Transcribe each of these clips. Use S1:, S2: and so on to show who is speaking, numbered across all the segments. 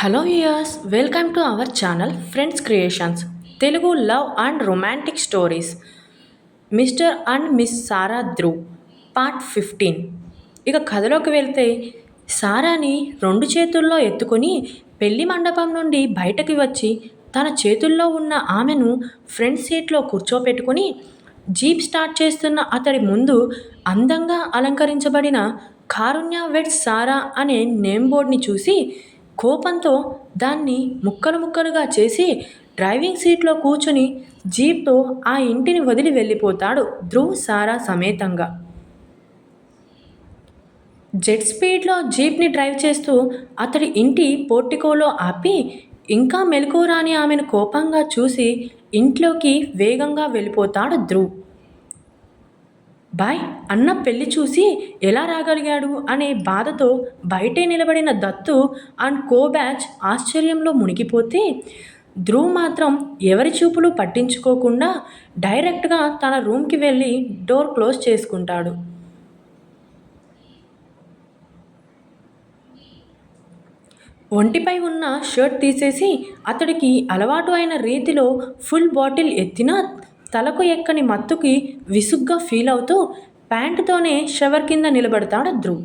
S1: Hello years welcome to our channel friends creations Telugu love and romantic stories. Mister and miss Sara Dhruv part fifteen. ఇక కథలోకి వెళ్తే సారాని రెండు చేతుల్లో ఎత్తుకొని పెళ్ళి మండపం నుండి బయటకి వచ్చి తన చేతుల్లో ఉన్న ఆమెను ఫ్రంట్ సీట్లో కూర్చోపెట్టుకుని జీప్ స్టార్ట్ చేస్తున్న అతడి ముందు అందంగా అలంకరించబడిన కారుణ్య వెట్ సారా అనే నేమ్ బోర్డ్ని చూసి కోపంతో దాన్ని ముక్కలు ముక్కలుగా చేసి డ్రైవింగ్ సీట్లో కూర్చుని జీప్తో ఆ ఇంటిని వదిలి వెళ్ళిపోతాడు ధ్రువ్ సారా సమేతంగా. జెట్ స్పీడ్లో జీప్ని డ్రైవ్ చేస్తూ అతడి ఇంటి పోర్టికోలో ఆపి ఇంకా మెలకు రాని ఆమెను కోపంగా చూసి ఇంట్లోకి వేగంగా వెళ్ళిపోతాడు ధ్రువ్. బాయ్ అన్న పెళ్ళి చూసి ఎలా రాగలిగాడు అనే బాధతో బయటే నిలబడిన దత్తు అండ్ కో బ్యాచ్ ఆశ్చర్యంలో మునిగిపోతే ధ్రువ్ మాత్రం ఎవరి చూపులు పట్టించుకోకుండా డైరెక్ట్గా తన రూమ్కి వెళ్ళి డోర్ క్లోజ్ చేసుకుంటాడు. ఒంటిపై ఉన్న షర్ట్ తీసేసి అతడికి అలవాటు అయిన రీతిలో ఫుల్ బాటిల్ ఎత్తినా తలకు ఎక్కని మత్తుకి విసుగ్గా ఫీల్ అవుతూ ప్యాంటుతోనే షవర్ కింద నిలబడతాడు ధ్రువ్.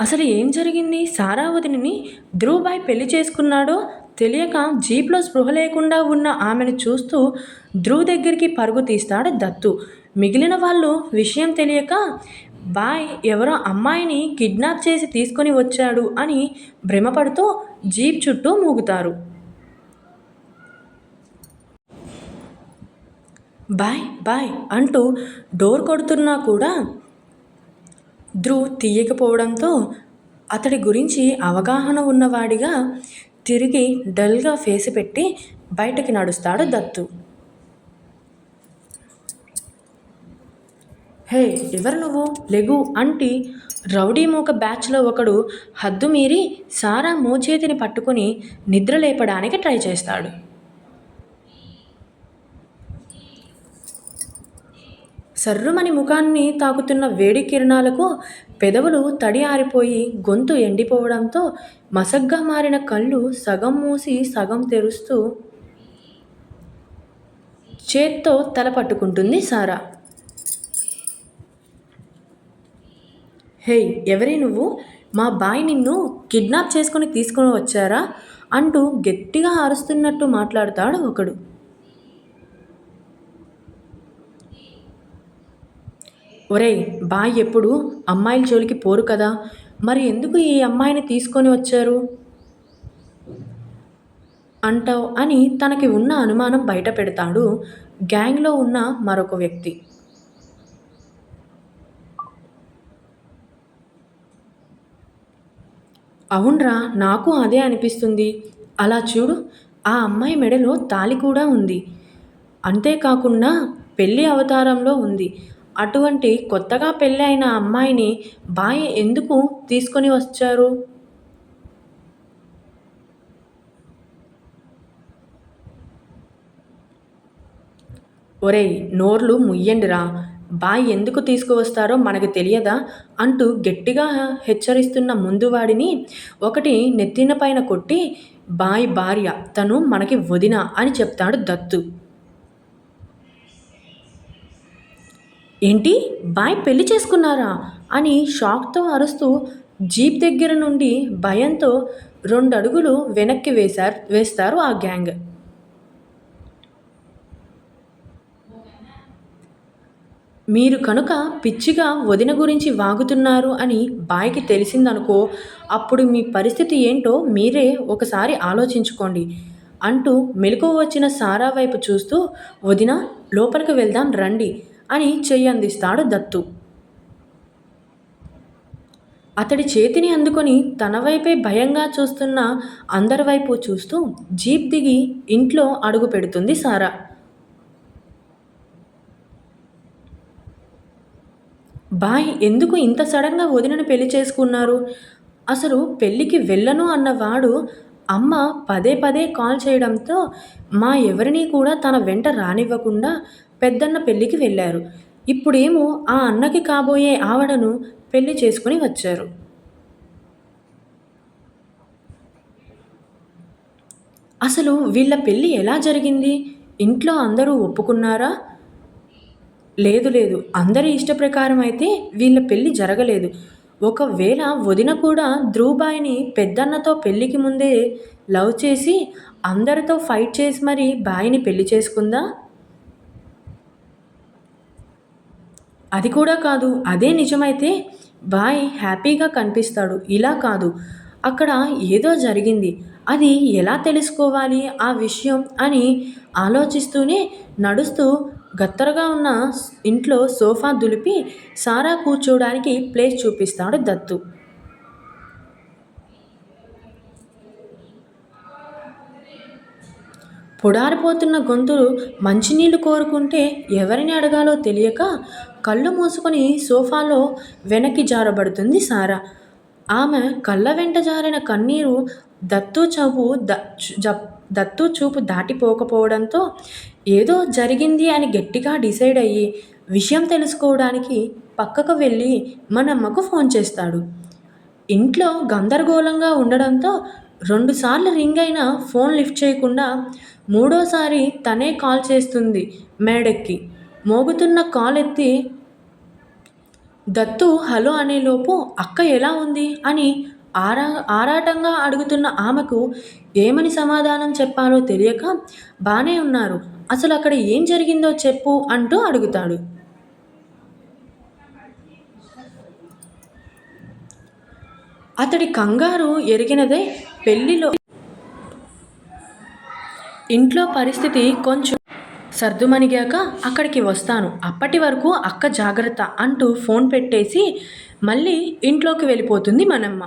S1: అసలు ఏం జరిగింది? సారావతిని ధ్రువ్బాయ్ బాయ్ పెళ్ళి చేసుకున్నాడో తెలియక జీప్లో స్పృహ లేకుండా ఉన్న ఆమెను చూస్తూ ధ్రువ్ దగ్గరికి పరుగు తీస్తాడు దత్తు. మిగిలిన వాళ్ళు విషయం తెలియక బాయ్ ఎవరో అమ్మాయిని కిడ్నాప్ చేసి తీసుకొని వచ్చాడు అని భ్రమపడుతూ జీప్ చుట్టూ మూగుతారు. బాయ్ బాయ్ అంటూ డోర్ కొడుతున్నా కూడా ధ్రువ్ తీయకపోవడంతో అతడి గురించి అవగాహన ఉన్నవాడిగా తిరిగి డల్గా ఫేసి పెట్టి బయటకి నడుస్తాడు దత్తు. హే ఎవరు నువ్వు? లెగు అంటి రౌడీ మూక బ్యాచ్లో ఒకడు హద్దు మీరి సారా మోచేతిని పట్టుకుని నిద్ర లేపడానికి ట్రై చేస్తాడు. సర్రుమని ముఖాన్ని తాకుతున్న వేడి కిరణాలకు పెదవులు తడి ఆరిపోయి గొంతు ఎండిపోవడంతో మసగ్గా మారిన కళ్ళు సగం మూసి సగం తెరుస్తూ చేత్తో తల పట్టుకుంటుంది సారా. హే ఎవరే నువ్వు? మా బాయ్ నిన్ను కిడ్నాప్ చేసుకుని తీసుకుని వచ్చారా? అంటూ గట్టిగా అరుస్తున్నట్టు మాట్లాడతాడు ఒకడు. ఒరేయ్ బాయ్ ఎప్పుడు? అమ్మాయిల జోలికి పోరు కదా. మరి ఎందుకు ఈ అమ్మాయిని తీసుకొని వచ్చారు? అంటావు అని తనకి ఉన్న అనుమానం బయట పెడతాడు గ్యాంగ్లో ఉన్న మరొక వ్యక్తి. అవునరా నాకు అదే అనిపిస్తుంది. అలా చూడు ఆ అమ్మాయి మెడలో తాలి కూడా ఉంది. అంతేకాకుండా పెళ్ళి అవతారంలో ఉంది. అటువంటి కొత్తగా పెళ్ళి అయిన అమ్మాయిని బాయ్ ఎందుకు తీసుకొని వచ్చారు? ఒరేయ్ నోర్లు ముయ్యండిరా. బాయ్ ఎందుకు తీసుకువస్తారో మనకు తెలియదా? అంటూ గట్టిగా హెచ్చరిస్తున్న ముందువాడిని ఒకటి నెత్తిన పైన కొట్టి బాయ్ భార్య తను మనకి వదిన అని చెప్తాడు దత్తు. ఏంటి? బాయ్ పెళ్ళి చేసుకున్నారా? అని షాక్తో అరుస్తూ జీప్ దగ్గర నుండి భయంతో రెండు అడుగులు వెనక్కి వేశారు వేస్తారు ఆ గ్యాంగ్. మీరు కనుక పిచ్చిగా వదిన గురించి వాగుతున్నారు అని బాయికి తెలిసిందనుకో అప్పుడు మీ పరిస్థితి ఏంటో మీరే ఒకసారి ఆలోచించుకోండి అంటూ మెలకు వచ్చిన సారా వైపు చూస్తూ వదిన లోపలికి వెళ్దాం రండి అని చెయ్యి అందిస్తాడు దత్తు. అతడి చేతిని అందుకొని తన వైపే భయంగా చూస్తున్న అందరి వైపు చూస్తూ జీప్ దిగి ఇంట్లో అడుగు పెడుతుంది సారా. బాయ్ ఎందుకు ఇంత సడన్గా వదినను పెళ్ళి చేసుకున్నారు? అసలు పెళ్ళికి వెళ్ళను అన్నవాడు అమ్మ పదే పదే కాల్ చేయడంతో మా ఎవరిని కూడా తన వెంట రానివ్వకుండా పెద్దన్న పెళ్ళికి వెళ్ళారు. ఇప్పుడేమో ఆ అన్నకి కాబోయే ఆవిడను పెళ్ళి చేసుకుని వచ్చారు. అసలు వీళ్ళ పెళ్ళి ఎలా జరిగింది? ఇంట్లో అందరూ ఒప్పుకున్నారా? లేదు లేదు. అందరి ఇష్ట ప్రకారం అయితే వీళ్ళ పెళ్ళి జరగలేదు. ఒకవేళ వదిన కూడా ధ్రువబాయిని పెద్దన్నతో పెళ్ళికి ముందే లవ్ చేసి అందరితో ఫైట్ చేసి మరి బాయిని పెళ్ళి చేసుకుందా? అది కూడా కాదు. అదే నిజమైతే బాయ్ హ్యాపీగా కనిపిస్తాడు. ఇలా కాదు. అక్కడ ఏదో జరిగింది. అది ఎలా తెలుసుకోవాలి ఆ విషయం అని ఆలోచిస్తూనే నడుస్తూ గత్తరగా ఉన్న ఇంట్లో సోఫా దులిపి సారా కూర్చోడానికి ప్లేస్ చూపిస్తాడు దత్తు. పొడారిపోతున్న గొంతులు మంచినీళ్ళు కోరుకుంటే ఎవరిని అడగాలో తెలియక కళ్ళు మూసుకొని సోఫాలో వెనక్కి జారబడుతుంది సారా. ఆమె కళ్ళ వెంట జారిన కన్నీరు దత్తు చవు ద దత్తు చూపు దాటిపోకపోవడంతో ఏదో జరిగింది అని గట్టిగా డిసైడ్ అయ్యి విషయం తెలుసుకోవడానికి పక్కకు వెళ్ళి మనమ్మకు ఫోన్ చేస్తాడు. ఇంట్లో గందరగోళంగా ఉండడంతో రెండుసార్లు రింగ్ అయినా ఫోన్ లిఫ్ట్ చేయకుండా మూడోసారి తనే కాల్ చేస్తుంది మేడెక్కి. మోగుతున్న కాల్ ఎత్తి దత్తు హలో అనేలోపు అక్క ఎలా ఉంది? అని ఆరా ఆరాటంగా అడుగుతున్న ఆమెకు ఏమని సమాధానం చెప్పాలో తెలియక బానే ఉన్నారు. అసలు అక్కడ ఏం జరిగిందో చెప్పు అంటూ అడుగుతాడు. అతడి కంగారు ఎరిగినదే పెళ్ళిలో ఇంట్లో పరిస్థితి కొంచెం సర్దుమణిగాక అక్కడికి వస్తాను. అప్పటి వరకు అక్క జాగ్రత్త అంటూ ఫోన్ పెట్టేసి మళ్ళీ ఇంట్లోకి వెళ్ళిపోతుంది మనమ్మ.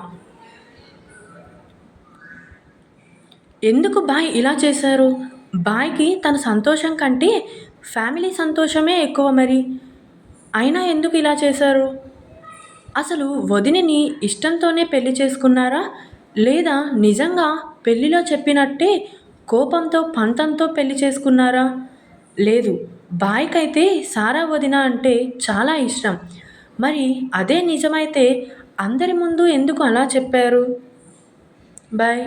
S1: ఎందుకు బాయ్ ఇలా చేశారు? బాయ్కి తన సంతోషం కంటే ఫ్యామిలీ సంతోషమే ఎక్కువ మరి. అయినా ఎందుకు ఇలా చేశారు? అసలు వదినని ఇష్టంతోనే పెళ్ళి చేసుకున్నారా? లేదా నిజంగా పెళ్ళిలో చెప్పినట్టే కోపంతో పంతంతో పెళ్ళి చేసుకున్నారా? లేదు బాయ్కైతే సారా వదిన అంటే చాలా ఇష్టం. మరి అదే నిజమైతే అందరి ముందు ఎందుకు అలా చెప్పారు? బాయ్.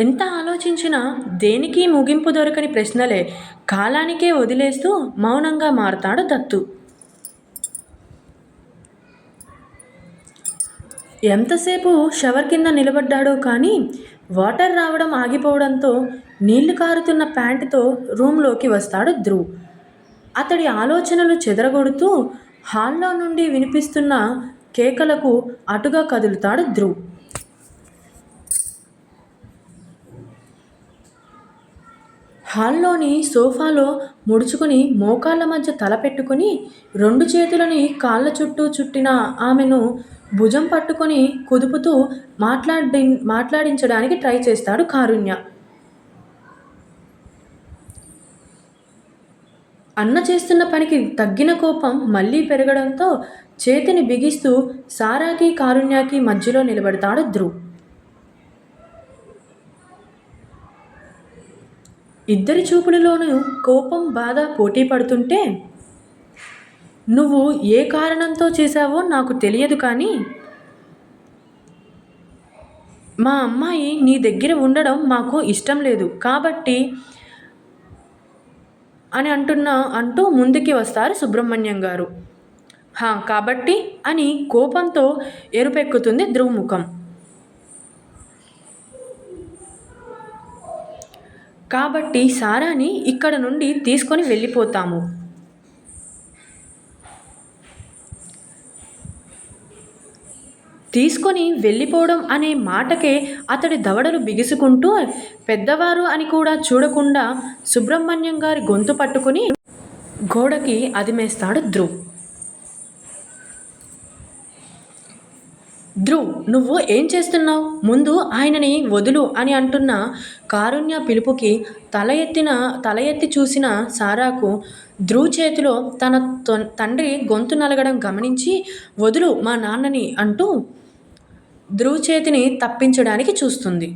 S1: ఎంత ఆలోచించినా దేనికి ముగింపు దొరకని ప్రశ్నలే కాలానికే వదిలేస్తూ మౌనంగా మారతాడు దత్తు. ఎంతసేపు షవర్ కింద నిలబడ్డాడో కానీ వాటర్ రావడం ఆగిపోవడంతో నీళ్ళు కారుతున్న ప్యాంటుతో రూమ్లోకి వస్తాడు ధ్రువ్. అతడి ఆలోచనలు చెదరగొడుతూ హాల్లో నుండి వినిపిస్తున్న కేకలకు అటుగా కదులుతాడు ధ్రువ్. హాల్లోని సోఫాలో ముడుచుకుని మోకాళ్ళ మధ్య తల పెట్టుకుని రెండు చేతులని కాళ్ళ చుట్టూ చుట్టిన ఆమెను భుజం పట్టుకొని కుదుపుతూ మాట్లాడి మాట్లాడించడానికి ట్రై చేస్తాడు కారుణ్య. అన్న చేస్తున్న పనికి తగ్గిన కోపం మళ్ళీ పెరగడంతో చేతిని బిగిస్తూ సారాకి కారుణ్యకి మధ్యలో నిలబడతాడు ధ్రువ్. ఇద్దరి చూపులలోనూ కోపం బాధ పోటీ పడుతుంటే నువ్వు ఏ కారణంతో చేశావో నాకు తెలియదు కానీ మా అమ్మాయి నీ దగ్గర ఉండడం మాకు ఇష్టం లేదు. కాబట్టి అని అంటున్నా అంటూ ముందుకి వస్తారు సుబ్రహ్మణ్యం గారు. హా కాబట్టి అని కోపంతో ఎరుపెక్కుతుంది ధ్రువముఖం. కాబట్టి సారాని ఇక్కడ నుండి తీసుకొని వెళ్ళిపోతాము. తీసుకొని వెళ్ళిపోవడం అనే మాటకే అతడి దవడలు బిగుసుకుంటూ పెద్దవారు అని కూడా చూడకుండా సుబ్రహ్మణ్యం గారి గొంతు పట్టుకుని గోడకి అదిమేస్తాడు ధ్రువ్. ధ్రువ్ నువ్వు ఏం చేస్తున్నావు? ముందు ఆయనని వదులు అని అంటున్న కారుణ్య పిలుపుకి తల ఎత్తిన తల ఎత్తి చూసిన సారాకు ధ్రువ్ చేతిలో తన తండ్రి గొంతు నలగడం గమనించి వదులు మా నాన్నని అంటూ ధ్రువ్ చేతిని తప్పించడానికి చూస్తుంది.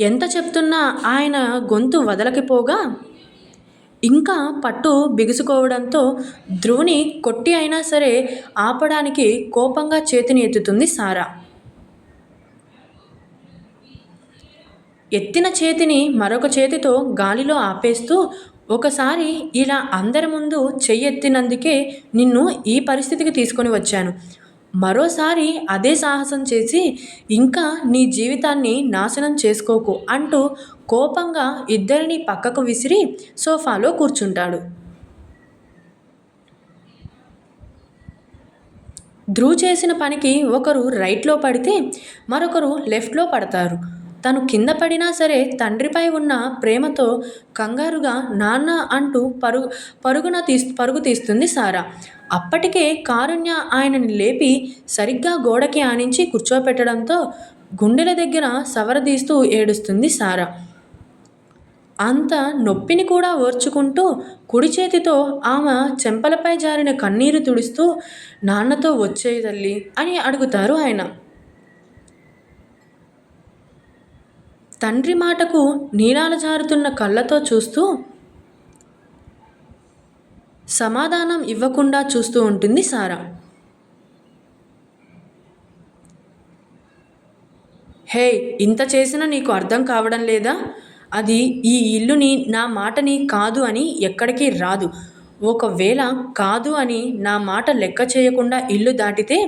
S1: ఎంత చెప్తున్నా ఆయన గొంతు వదలకపోగా ఇంకా పట్టు బిగుసుకోవడంతో ధ్రువుని కొట్టి అయినా సరే ఆపడానికి కోపంగా చేతిని ఎత్తుతుంది సారా. ఎత్తిన చేతిని మరొక చేతితో గాలిలో ఆపేస్తూ ఒకసారి ఇలా అందరి ముందు చెయ్యెత్తినందుకే నిన్ను ఈ పరిస్థితికి తీసుకొని వచ్చాను. మరోసారి అదే సాహసం చేసి ఇంకా నీ జీవితాన్ని నాశనం చేసుకోకు అంటూ కోపంగా ఇద్దరిని పక్కకు విసిరి సోఫాలో కూర్చుంటాడు. ధ్రువ్ చేసిన పనికి ఒకరు రైట్లో పడితే మరొకరు లెఫ్ట్లో పడతారు. తను కింద పడినా సరే తండ్రిపై ఉన్న ప్రేమతో కంగారుగా నాన్న అంటూ పరుగు పరుగున తీస్ పరుగు తీస్తుంది సారా. అప్పటికే కారుణ్య ఆయనని లేపి సరిగ్గా గోడకి ఆనించి కూర్చోపెట్టడంతో గుండెల దగ్గర సవరదీస్తూ ఏడుస్తుంది సారా. అంత నొప్పిని కూడా ఓర్చుకుంటూ కుడి చేతితో ఆమె చెంపలపై జారిన కన్నీరు తుడుస్తూ నాన్నతో వచ్చే తల్లి అని అడుగుతారు ఆయన. తండ్రి మాటకు నీలాలు జారుతున్న కళ్ళతో చూస్తూ సమాధానం ఇవ్వకుండా చూస్తూ ఉంటుంది సారా. హే ఇంత చేసినా నీకు అర్థం కావడం లేదా? అది ఈ ఇల్లుని నా మాటని కాదు అని ఎక్కడికి రాదు. ఒకవేళ కాదు అని నా మాట లెక్క చేయకుండా ఇల్లు దాటితే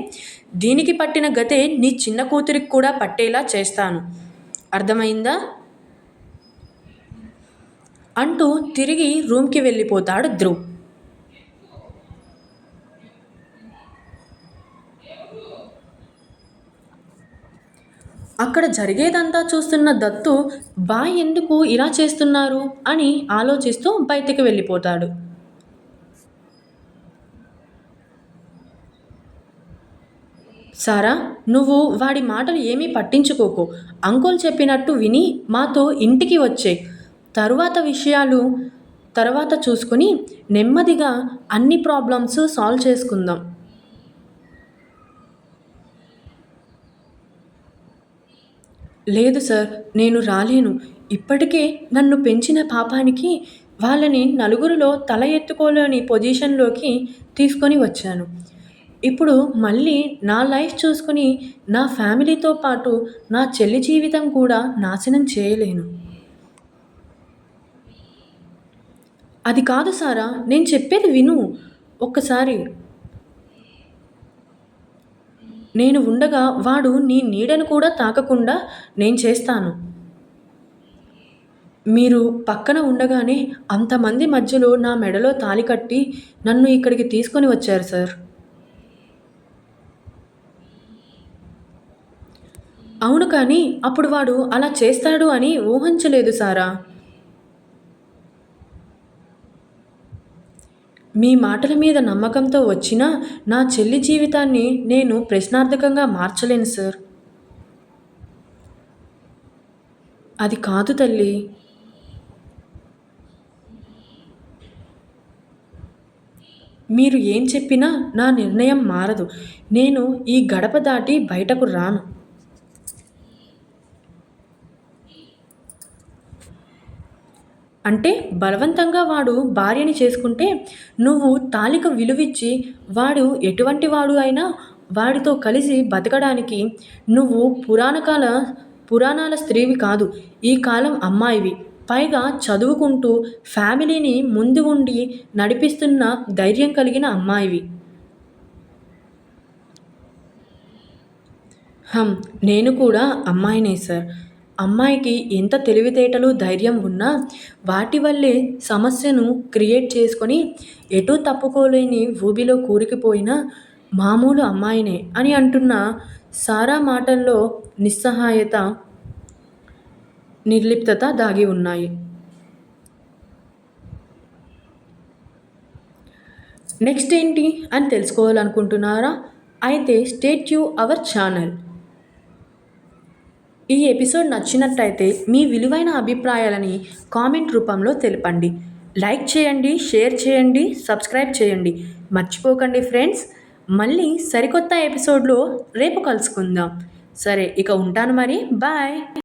S1: దీనికి పట్టిన గతే నీ చిన్న కూతురికి కూడా పట్టేలా చేస్తాను. అర్థమైందా? అంటూ తిరిగి రూమ్కి వెళ్ళిపోతాడు ధ్రువ్. అక్కడ జరిగేదంతా చూస్తున్న దత్తు బా ఎందుకు ఇలా చేస్తున్నారు? అని ఆలోచిస్తూ బయటకు వెళ్ళిపోతాడు. సారా నువ్వు వాడి మాటలు ఏమీ పట్టించుకోకు. అంకుల్ చెప్పినట్టు విని మాతో ఇంటికి వచ్చే. తరువాత విషయాలు తర్వాత చూసుకుని నెమ్మదిగా అన్ని ప్రాబ్లమ్స్ సాల్వ్ చేసుకుందాం. లేదు సార్ నేను రాలేను. ఇప్పటికే నన్ను పెంచిన పాపానికి వాళ్ళని నలుగురిలో తల ఎత్తుకోలేని పొజిషన్లోకి తీసుకొని వచ్చాను. ఇప్పుడు మళ్ళీ నా లైఫ్ చూసుకుని నా ఫ్యామిలీతో పాటు నా చెల్లి జీవితం కూడా నాశనం చేయలేను. అది కాదు సారా నేను చెప్పేది విను. ఒక్కసారి. నేను ఉండగా వాడు నీ నీడను కూడా తాకకుండా నేను చేస్తాను. మీరు పక్కన ఉండగానే అంతమంది మధ్యలో నా మెడలో తాలి కట్టి నన్ను ఇక్కడికి తీసుకొని వచ్చారు సార్. అవును కానీ అప్పుడు వాడు అలా చేస్తాడు అని ఊహించలేదు సారా. మీ మాటల మీద నమ్మకంతో వచ్చిన నా చెల్లి జీవితాన్ని నేను ప్రశ్నార్థకంగా మార్చలేను సార్. అది కాదు తల్లి. మీరు ఏం చెప్పినా నా నిర్ణయం మారదు. నేను ఈ గడప దాటి బయటకు రాను. అంటే బలవంతంగా వాడు భార్యని చేసుకుంటే నువ్వు తాలిక విలువిచ్చి వాడు ఎటువంటి వాడు అయినా వాడితో కలిసి బతకడానికి నువ్వు పురాణకాల పురాణాల స్త్రీవి కాదు. ఈ కాలం అమ్మాయివి. పైగా చదువుకుంటూ ఫ్యామిలీని ముందు ఉండి నడిపిస్తున్న ధైర్యం కలిగిన అమ్మాయివి. హమ్ నేను కూడా అమ్మాయినే సార్. అమ్మాయికి ఎంత తెలివితేటలు ధైర్యం ఉన్నా వాటి వల్లే సమస్యను క్రియేట్ చేసుకొని ఎటూ తప్పుకోలేని ఊబిలో కూరికిపోయిన మామూలు అమ్మాయినే అని అంటున్న సారా మాటల్లో నిస్సహాయత నిర్లిప్తత దాగి ఉన్నాయి. నెక్స్ట్ ఏంటి అని తెలుసుకోవాలనుకుంటున్నారా? అయితే స్టేట్ యూ అవర్ ఛానల్. ఈ ఎపిసోడ్ నచ్చినట్టయితే మీ విలువైన అభిప్రాయాలని కామెంట్ రూపంలో తెలపండి. లైక్ చేయండి షేర్ చేయండి సబ్స్క్రైబ్ చేయండి. మర్చిపోకండి ఫ్రెండ్స్. మళ్ళీ సరికొత్త ఎపిసోడ్లో రేపు కలుసుకుందాం. సరే ఇక ఉంటాను మరి. బాయ్.